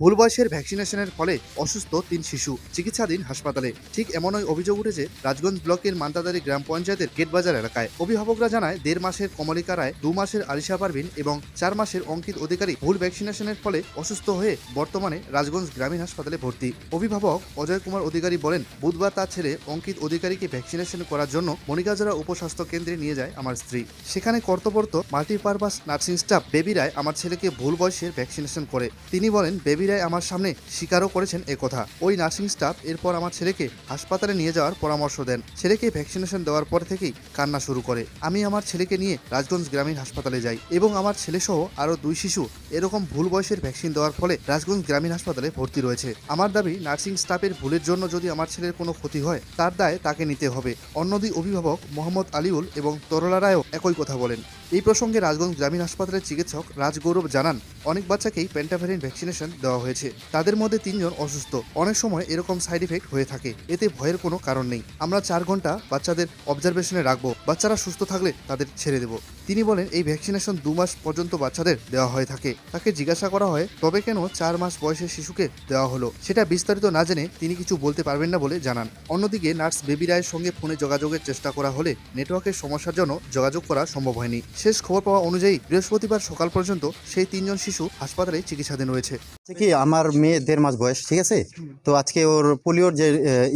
ভুল বয়সের ভ্যাকসিনেশনের ফলে অসুস্থ তিন শিশু চিকিৎসাধীন হাসপাতালে। ঠিক এমনই অভিযোগ উঠেছে রাজগঞ্জ ব্লকের মান্দাদারি গ্রাম পঞ্চায়েতের গেটবাজার এলাকায়। অভিভাবকরা জানায়, দেড় মাসের কমলিকা রায় দু মাসের আলিশা পারভিন এবং চার মাসের অঙ্কিত অধিকারী ভুল ভ্যাকসিনেশনের ফলে অসুস্থ হয়ে বর্তমানে রাজগঞ্জ গ্রামীণ হাসপাতালে ভর্তি। অভিভাবক অজয় কুমার অধিকারী বলেন, বুধবার তার ছেলে অঙ্কিত অধিকারীকে ভ্যাকসিনেশন করার জন্য মনিকাজরা উপস্বাস্থ্য কেন্দ্রে নিয়ে যায় আমার স্ত্রী। সেখানে কর্তব্যরত multipurpose nursing staff Baby Roy আমার ছেলেকে ভুল বয়সের ভ্যাকসিনেশন করে। তিনি বলেন, বেবি রায় আমার সামনে স্বীকারও করেছেন কথা। ওই নার্সিং স্টাফ এরপর আমার ছেলেকে হাসপাতালে নিয়ে যাওয়ার পরামর্শ দেন। ছেলেকে ভ্যাকসিনেশন দেওয়ার পর থেকেই কান্না শুরু করে। আমি আমার ছেলেকে নিয়ে রাজগঞ্জ গ্রামীণ হাসপাতালে যাই এবং আমার ছেলেসহ আরও দুই শিশু এরকম ভুল বয়সের ভ্যাকসিন দেওয়ার ফলে রাজগঞ্জ গ্রামীণ হাসপাতালে ভর্তি রয়েছে। আমার দাবি, নার্সিং স্টাফের ভুলের জন্য যদি আমার ছেলের কোনো ক্ষতি হয়, তার দায় তাকে নিতে হবে। অন্য দুই অভিভাবক মোহাম্মদ আলিউল এবং তরলা রায়ও একই কথা বলেন। এই প্রসঙ্গে রাজগঞ্জ গ্রামীণ হাসপাতালের চিকিৎসক রাজগৌরব জানান, অনেক বাচ্চাকেই পেন্টাফেরিন ভ্যাকসিনেশন দেওয়া হয়েছে। তাদের মধ্যে তিনজন অসুস্থ। অনেক সময় এরকম সাইড ইফেক্ট হয়ে থাকে। এতে ভয়ের কোনো কারণ নেই। আমরা চার ঘণ্টা বাচ্চাদের অবজারভেশনে রাখব। বাচ্চারা সুস্থ থাকলে তাদের ছেড়ে দেব। তিনি বলেন, এই ভ্যাকসিনেশন দু মাস পর্যন্ত বাচ্চাদের দেওয়া হয়ে থাকে। তাকে জিজ্ঞাসা করা হয়, তবে কেন চার মাস বয়সের শিশুকে দেওয়া হলো? সেটা বিস্তারিত না জেনে তিনি কিছু বলতে পারবেন না বলে জানান। অন্যদিকে নার্স বেবি রায়ের সঙ্গে ফোনে যোগাযোগের চেষ্টা করা হলে নেটওয়ার্কের সমস্যার জন্য যোগাযোগ করা সম্ভব হয়নি। শেষ খবর পাওয়া অনুযায়ী বৃহস্পতিবার সকাল পর্যন্ত সেই তিনজন শিশু হাসপাতালে চিকিৎসাধীন রয়েছে। হচ্ছে কি, আমার মেয়ে দেড় মাস বয়স, ঠিক আছে? তো আজকে ওর পোলিওর যে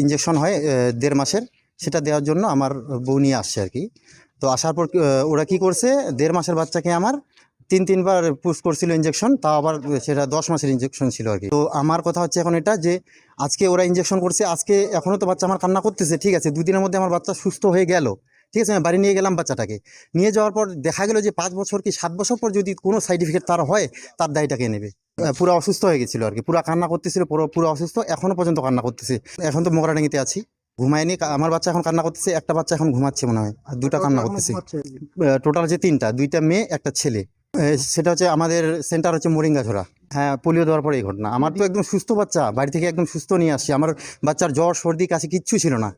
ইঞ্জেকশন হয় দেড় মাসের, সেটা দেওয়ার জন্য আমার বউ নিয়ে আসছে আর কি। তো আসার পর ওরা কি করছে, দেড় মাসের বাচ্চাকে আমার তিন, তিনবার পুশ করছিল ইঞ্জেকশন তাও আবার সেটা দশ মাসের ইঞ্জেকশন ছিল আর কি। তো আমার কথা হচ্ছে এখন এটা যে, আজকে ওরা ইঞ্জেকশন করছে, আজকে এখনও তো বাচ্চা আমার কান্না করতেছে, ঠিক আছে? দুদিনের মধ্যে আমার বাচ্চা সুস্থ হয়ে গেল। ঠিক আছে আমি বাড়ি নিয়ে গেলাম বাচ্চাটাকে। নিয়ে যাওয়ার পর দেখা গেল যে পাঁচ বছর কি সাত বছর পর যদি কোনো সাইড ইফেক্ট তার হয় তার দায়টাকে নেবে? পুরো অসুস্থ হয়ে গেছিল আর কি। পুরো কান্না করতেছিল পুরো পুরো অসুস্থ এখনও পর্যন্ত কান্না করতেছে। এখন তো মোগরাডাঙ্গিতে আছি। ঘুমায়নি আমার বাচ্চা এখন কান্না করতেছে একটা বাচ্চা এখন ঘুমাচ্ছে মনে হয় আর দুটা কান্না করতেছে। টোটাল হচ্ছে তিনটা দুইটা মেয়ে একটা ছেলে। সেটা হচ্ছে আমাদের সেন্টার হচ্ছে মোরিঙ্গাঝোড়া। হ্যাঁ পোলিও দেওয়ার পরে এই ঘটনা। আমার তো একদম সুস্থ বাচ্চা বাড়ি থেকে একদম সুস্থ নিয়ে আসছি। আমার বাচ্চার জ্বর সর্দি কাশি কিচ্ছু ছিল না।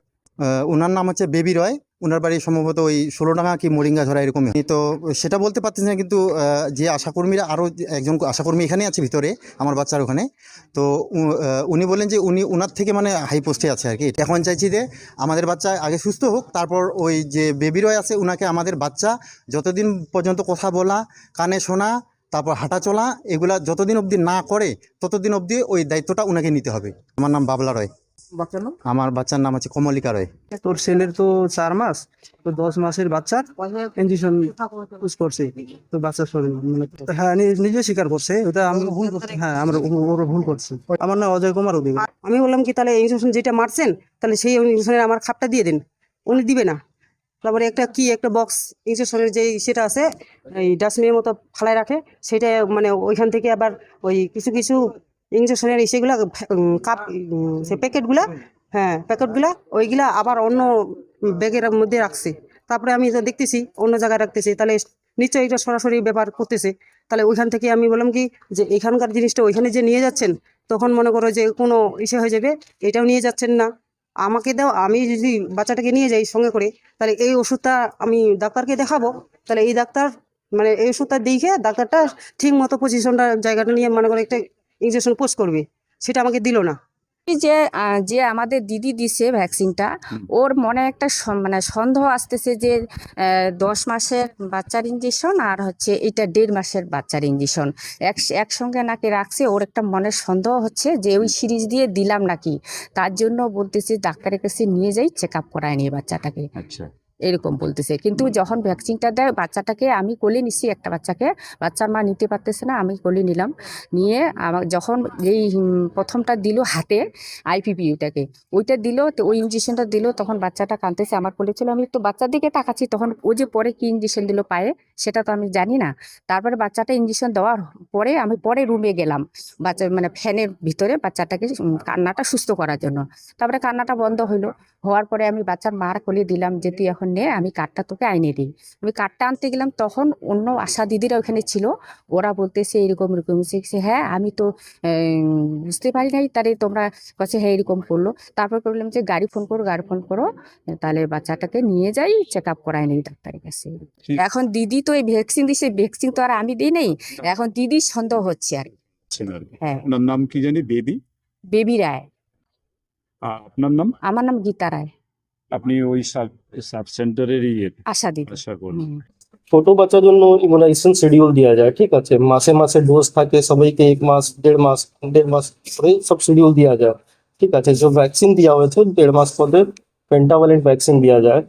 ওনার নাম হচ্ছে বেবি রয়। ওনার বাড়ি সম্ভবত ওই ষোলো ষোলোডাঙ্গা কি মোরিঙ্গাঝোড়া এরকমই। তো সেটা বলতে পারতেছি না কিন্তু যে আশাকর্মীরা আরও একজন আশাকর্মী এখানে আছে ভিতরে, আমার বাচ্চার ওখানে। তো উনি বলেন যে উনি ওনার থেকে মানে হাই পোস্টে আছে আর কি। এখন চাইছি যে আমাদের বাচ্চা আগে সুস্থ হোক, তারপর ওই যে বেবি রয় আছে ওনাকে আমাদের বাচ্চা যতদিন পর্যন্ত কথা বলা, কানে শোনা, তারপর হাঁটা চলা, এগুলা যতদিন অবধি না করে, ততদিন অবধি ওই দায়িত্বটা ওনাকে নিতে হবে। আমার নাম বাবলা রয়। বাচ্চার নাম? আমার বাচ্চার নাম আছে কমলিকা রয়। তোর ছেলের তো চার মাস তো দশ মাসের বাচ্চার ইঞ্জেকশন ইউজ করছে। তো বাচ্চার শরীর মানে হ্যাঁ নিজে স্বীকার করছে ওটা আমি ভুল করছি। হ্যাঁ আমরা ওরা ভুল করছি। আমার নাম অজয় কুমার অধিকারী। আমি বললাম কি তাহলে ইঞ্জেকশন যেটা মারছেন তাহলে সেই ইঞ্জেকশনের আমার খাপটা দিয়ে দিন। উনি দিবে না। তারপরে একটা কি একটা বক্স ইঞ্জেকশনের যে সেটা আছে এই ডাস্টবিনের মতো ফালাই রাখে সেটা মানে ওইখান থেকে আবার ওই কিছু কিছু ইঞ্জেকশনের সেগুলা কাপ উম, সে প্যাকেটগুলা হ্যাঁ প্যাকেটগুলা ওইগুলা আবার অন্য ব্যাগের মধ্যে রাখছে। তারপরে আমি তো দেখতেছি অন্য জায়গায় রাখতেছি তাহলে নিশ্চয়ই এটা সরাসরি ব্যাপার করতেছে। তাহলে ওইখান থেকে আমি বললাম কি যে এখানকার জিনিসটা ওইখানে যে নিয়ে যাচ্ছেন তখন মনে করো যে কোনো ইসে হয়ে যাবে এটাও নিয়ে যাচ্ছেন না। আমাকে দাও আমি যদি বাচ্চাটাকে নিয়ে যাই সঙ্গে করে তাহলে এই ওষুধটা আমি ডাক্তারকে দেখাবো। তাহলে এই ডাক্তার মানে এই ওষুধটা দেখে ডাক্তারটা ঠিক মতো পজিশনটা জায়গাটা নিয়ে মনে করে একটা ইঞ্জেকশন পোস্ট করবে সেটা আমাকে দিল না। যে যে আমাদের দিদি দিছে ভ্যাকসিনটা ওর মনে একটা মানে সন্দেহ আসতেছে যে দশ মাসের বাচ্চার ইঞ্জেকশন আর হচ্ছে এটা দেড় মাসের বাচ্চার ইঞ্জেকশন এক একসঙ্গে নাকি রাখছে ওর একটা মনের সন্দেহ হচ্ছে যে ওই সিরিজ দিয়ে দিলাম নাকি। তার জন্য বলতেছে ডাক্তারের কাছে নিয়ে যাই চেক আপ করায় নিয়ে বাচ্চাটাকে। আচ্ছা। এরকম বলতেছে। কিন্তু যখন ভ্যাকসিনটা দেয় বাচ্চাটাকে আমি কোলে নিছি একটা বাচ্চাকে। বাচ্চার মা নিতে পারতেছে না আমি কোলে নিলাম। নিয়ে আমার যখন এই প্রথমটা দিল হাতে আইপিপিউটাকে ওইটা দিল তো ওই ইঞ্জেকশনটা দিল তখন বাচ্চাটা কাঁদতেছে আমার কোলে ছিল। আমি তো বাচ্চার দিকে তাকাচ্ছি তখন ও যে পরে কি ইঞ্জেকশন দিল পায়ে সেটা তো আমি জানি না। তারপরে বাচ্চাটা ইঞ্জেকশন দেওয়ার পরে আমি পরে রুমে গেলাম বাচ্চা মানে ফ্যানের ভিতরে বাচ্চাটাকে কান্নাটা সুস্থ করার জন্য। তারপরে কান্নাটা বন্ধ হইল। হওয়ার পরে আমি বাচ্চার মার কোলে দিলাম যে তুই এখন নে আমি কার্ডটা তোকে আইনে দিই। আমি কার্ডটা আনতে গেলাম তখন অন্য আশা দিদিরা ওখানে ছিল। ওরা বলতেছে এরকম এরকম। শিখছে হ্যাঁ আমি তো বুঝতে পারি নাই তাহলে তোমরা কাছে হ্যাঁ এরকম করল। তারপর বললাম যে গাড়ি ফোন করো গাড়ি ফোন করো তাহলে বাচ্চাটাকে নিয়ে যাই চেক আপ করাই নেই ডাক্তারের কাছে। এখন দিদি তো এই ভ্যাকসিন দিছে ভ্যাকসিন তো আর আমি দিই নেই। এখন দিদির সন্দেহ হচ্ছে আর হ্যাঁ। নাম কি জানি? বেবি? বেবি রায়। আপনার নাম? আমার নাম গীতা রায়। আপনি ওই সাব সাব সেন্টারেরই আশা দিদি। আশা করেন হুম। ছোট বাচ্চার জন্য ইমিউনাইজেশন শিডিউল দেওয়া যায় ঠিক আছে? মাসে মাসে ডোজ থাকে সবাইকে এক মাস দেড় মাস দেড় মাস করে সব শিডিউল দেওয়া যায় ঠিক আছে? যে ভ্যাকসিন দেওয়া হয়েছে দেড় মাস পরে পেন্টাভালেন্ট ভ্যাকসিন দেওয়া যায়।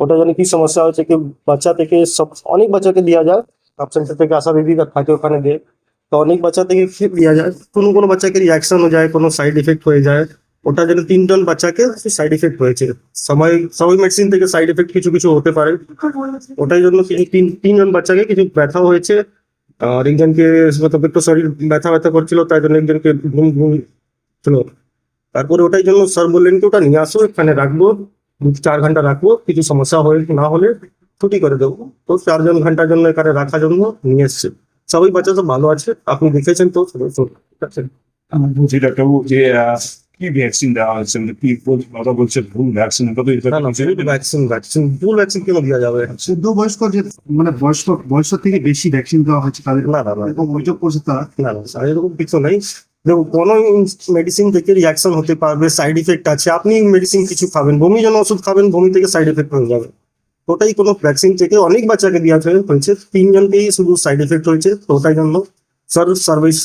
ওটা জন্য কি সমস্যা হচ্ছে কি বাচ্চা থেকে সব অনেক বাচ্চাকে দেওয়া যায় সাব সেন্টার থেকে আসা বেবি থাকে ওখানে দিয়ে তো অনেক বাচ্চা থেকে দেওয়া যায় কোনো কোনো বাচ্চাকে রিয়াকশন হয়ে যায় কোনো সাইড এফেক্ট হয়ে যায়। ওটা জন্য তিনজন বাচ্চাকে সাইড এফেক্ট হয়েছে। সবাই সবাই মেডিসিন থেকে সাইড এফেক্ট কিছু কিছু হতে পারে। ওটাই জন্য তিন তিনজন বাচ্চাকে কিছু ব্যথা হয়েছে। আর একজনকে একটু শরীর ব্যথা ব্যথা করছিল তাই জন্য একজনকে ঘুম ঘুম ছিল তারপরে ওটাই জন্য স্যার বললেন কি ওটা নিয়ে আসো, এখানে রাখব দু চার ঘণ্টা রাখব, কিছু সমস্যা হয়ে, না হলে ছুটি করে দেবো। তো চারজন ঘণ্টার জন্য এখানে রাখার জন্য নিয়ে এসছে। সবাই বাচ্চা তো ভালো আছে, আপনি দেখেছেন তো? ঠিক আছে বলছি ডাক্তারবাবু যে কি ভ্যাকসিন দেওয়া হচ্ছে মানে কি কথা বলছে ভুল ভ্যাকসিন ভ্যাকসিন ভ্যাকসিন ফুল ভ্যাকসিন কেন দেওয়া যাবে? চোদ্দ বয়স্ক যে মানে বয়স্ক বয়স থেকে বেশি ভ্যাকসিন দেওয়া হয়েছে তাদের না না অভিযোগ করছে তারা। না না এরকম কিছু নেই। দেখো কোনো মেডিসিন থেকে রিয়াকশন হতে পারবে সাইড ইফেক্ট আছে। আপনি মেডিসিন কিছু খাবেন বমি যেন ওষুধ খাবেন বমি থেকে সাইড এফেক্ট হয়ে যাবে। ওটাই কোনো ভ্যাকসিন থেকে অনেক বাচ্চাকে দেওয়া হয়েছে। তিনজনকেই শুধু সাইড এফেক্ট হয়েছে ওটাই জন্য। স্যার সার্ভিস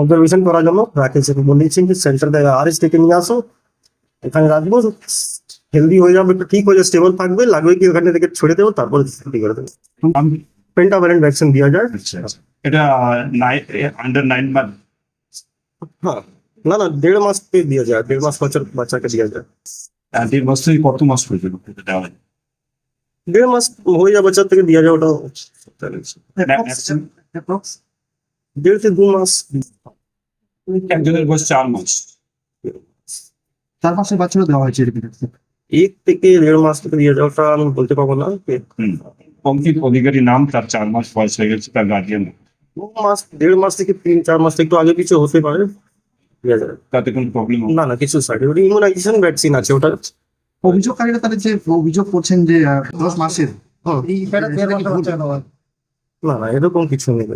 অবজারভেশন করার জন্য রাখেছে বলেছেন যে সেন্টার আর এস থেকে নিয়ে আসো। এখানে রাখব। হেলদি হয়ে যাবে একটু ঠিক হয়ে যাবে স্টেবল থাকবে। লাগবে কি ওখানে থেকে ছেড়ে দেবো তারপরে করে দেবো। পেন্টাভ্যালেন্ট ভ্যাকসিন দেওয়া যায়। এটা আন্ডার নাইন মান্থ হ্যাঁ। না না দেড় মাস থেকে দেওয়া যায় দেড় মাস বছর বাচ্চাকে দেওয়া যায় দেড় মাস থেকে কত মাস পর্যন্ত দেওয়া হয়? দেড় মাস হয়ে যায় বাচ্চার থেকে দেওয়া যায় ওটা? দেড় দু মাস। একজনের বয়স চার মাস। চার মাসের বাচ্চারও দেওয়া হয়েছে এরকম এক থেকে দেড় মাস থেকে দিয়ে যায় আমি বলতে পারব না। অঙ্কিত অধিকারী নাম তার চার মাস বয়স হয়ে গেছে তার গার্জিয়ান দু মাস দেড় মাস থেকে তিন চার মাস একটু আগে কিছু হতে পারে। তাতে কোনো প্রবলেম না। না কিছু সাইড ওটা ইমিউনাইজেশন ভ্যাকসিন আছে ওটা। অভিযোগকারীরা তাদের যে অভিযোগ করছেন যে দশ মাসের। এই? না না, এরকম কিছু নেই।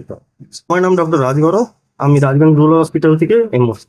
আমার নাম ডক্টর রাজগড় আমি রাজগঞ্জ রুরাল হসপিটাল থেকে এমএস